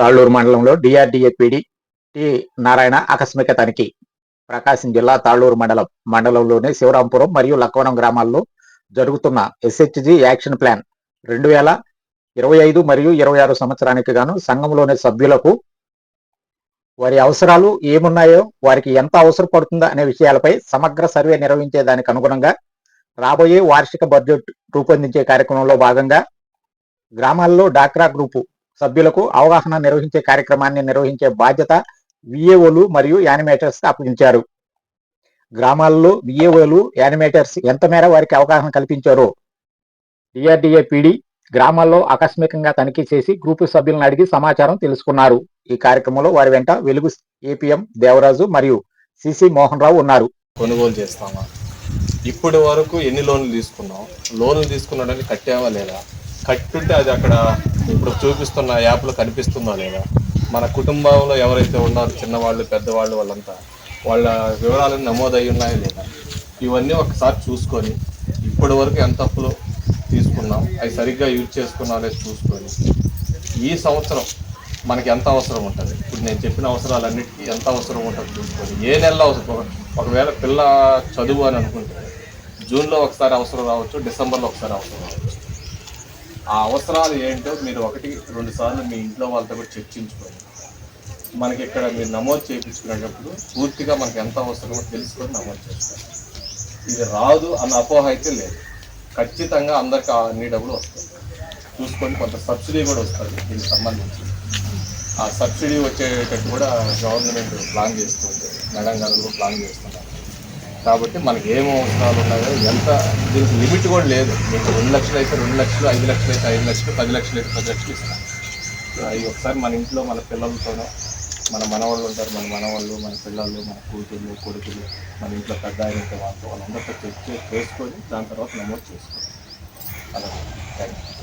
తాళ్ళూరు మండలంలో DRDA PD T Narayana ఆకస్మిక తనిఖీ. ప్రకాశం జిల్లా తాళ్ళూరు మండలం మండలంలోని శివరాంపురం మరియు లక్కవనం గ్రామాల్లో జరుగుతున్న ఎస్హెచ్జి యాక్షన్ ప్లాన్ రెండు వేల ఇరవై ఐదు మరియు ఇరవై ఆరు సంవత్సరానికి గాను సంఘంలోని సభ్యులకు వారి అవసరాలు ఏమున్నాయో వారికి ఎంత అవసరం పడుతుందో అనే విషయాలపై సమగ్ర సర్వే నిర్వహించే దానికి అనుగుణంగా రాబోయే వార్షిక బడ్జెట్ రూపొందించే కార్యక్రమంలో భాగంగా గ్రామాల్లో డాక్రా గ్రూపు సభ్యులకు అవగాహన నిర్వహించే కార్యక్రమాన్ని నిర్వహించే బాధ్యత విఏఓలు మరియు యానిమేటర్స్ అప్పగించారు. గ్రామాల్లో విఏఓలు యానిమేటర్స్ ఎంత మేర వారికి అవగాహన కల్పించారో? డిఆర్డిఏ పీడి గ్రామాల్లో ఆకస్మికంగా తనిఖీ చేసి గ్రూపు సభ్యులను అడిగి సమాచారం తెలుసుకున్నారు. ఈ కార్యక్రమంలో వారి వెంట వెలుగు ఏపీఎం దేవరాజు మరియు సిసి మోహన్ రావు ఉన్నారు. కొనుగోలు చేస్తామా? ఇప్పటి వరకు ఎన్ని లోన్లు తీసుకున్నాం? లోన్లు తీసుకున్నాడని కట్టామా లేదా? కట్టుంటే అది అక్కడ ఇప్పుడు చూపిస్తున్న యాప్లో కనిపిస్తుందా లేదా? మన కుటుంబంలో ఎవరైతే ఉన్నారో చిన్నవాళ్ళు పెద్దవాళ్ళు వాళ్ళంతా వాళ్ళ వివరాలను నమోదయ్యి ఉన్నాయా లేదా? ఇవన్నీ ఒకసారి చూసుకొని ఇప్పటి వరకు ఎంత అప్పులు తీసుకున్నాం అవి సరిగ్గా యూజ్ చేసుకున్నాం అనేది చూసుకొని ఈ సంవత్సరం మనకి ఎంత అవసరం ఉంటుంది? ఇప్పుడు నేను చెప్పిన అవసరాలన్నిటికీ ఎంత అవసరం ఉంటుంది చూసుకొని ఏ నెలలో అవసరం ఒకవేళ పిల్ల చదువు అని అనుకుంటే జూన్లో ఒకసారి అవసరం రావచ్చు డిసెంబర్లో ఒకసారి అవసరం రావచ్చు. ఆ అవసరాలు ఏంటో మీరు ఒకటి రెండు సార్లు మీ ఇంట్లో వాళ్ళతో కూడా చర్చించుకోండి. మనకి ఇక్కడ మీరు నమోదు చేయించుకునేటప్పుడు పూర్తిగా మనకి ఎంత అవసరమో తెలుసుకొని నమోదు చేస్తారు. ఇది రాదు అన్న అపోహ అయితే లేదు. ఖచ్చితంగా అందరికి అన్ని డబ్బులు వస్తాయి. చూసుకొని కొంత సబ్సిడీ కూడా వస్తుంది దీనికి సంబంధించి. ఆ సబ్సిడీ వచ్చేటట్టు కూడా గవర్నమెంట్ ప్లాన్ చేస్తుంది. మేడం గారు కూడా ప్లాన్ చేస్తున్నారు. కాబట్టి మనకి ఏం అవసరాలు ఉన్నాయో ఎంత దీనికి లిమిట్ కూడా లేదు. మీకు రెండు లక్షలు అయితే రెండు లక్షలు ఐదు లక్షలు అయితే ఐదు లక్షలు పది లక్షలు అయితే పది లక్షలు ఇస్తాను అవి ఒకసారి మన ఇంట్లో మన పిల్లలతోనో మన మనవాళ్ళు ఉంటారు మన మనవాళ్ళు మన పిల్లలు మన కూతుళ్ళు కొడుకులు మన ఇంట్లో పెద్ద ఆయన ఉంటే వాళ్ళతో వాళ్ళందరితో చెక్ చేసుకొని దాని తర్వాత నమోదు చేసుకోవాలి. అలా. Thank you